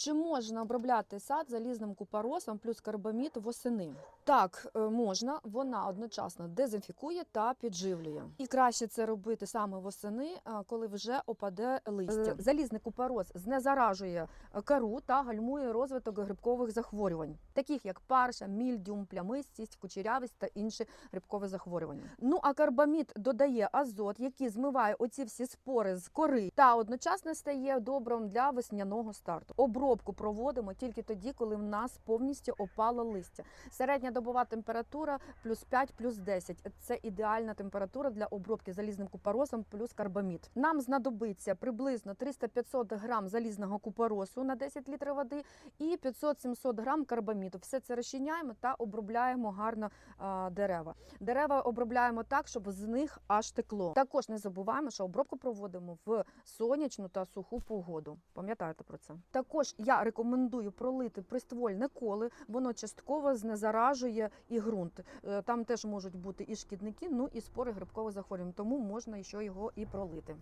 Чи можна обробляти сад залізним купоросом плюс карбамід восени? Так, е, можна. Вона одночасно дезінфікує та підживлює. І краще це робити саме восени, е, коли вже опаде листя. Залізний купорос знезаражує е, кору та гальмує розвиток грибкових захворювань, таких як парша, мільдюм, плямистість, кучерявість та інші грибкові захворювання. Ну а карбамід додає азот, який змиває оці всі спори з кори, та одночасно стає добром для весняного старту. Обробку проводимо тільки тоді, коли в нас повністю опало листя. Середня добова температура плюс 5, плюс 10. Це ідеальна температура для обробки залізним купоросом плюс карбамід. Нам знадобиться приблизно 300-500 грам залізного купоросу на 10 літрів води і 500-700 грам карбаміду. Все це розчиняємо та обробляємо гарно а, дерева. Дерева обробляємо так, щоб з них аж текло. Також не забуваємо, що обробку проводимо в сонячну та суху погоду. Пам'ятаєте про це? Також я рекомендую пролити приствольне коле, воно частково знезаражує і ґрунт. Е, Там теж можуть бути і шкідники, ну і спори грибкових захворювань, тому можна ще його і пролити.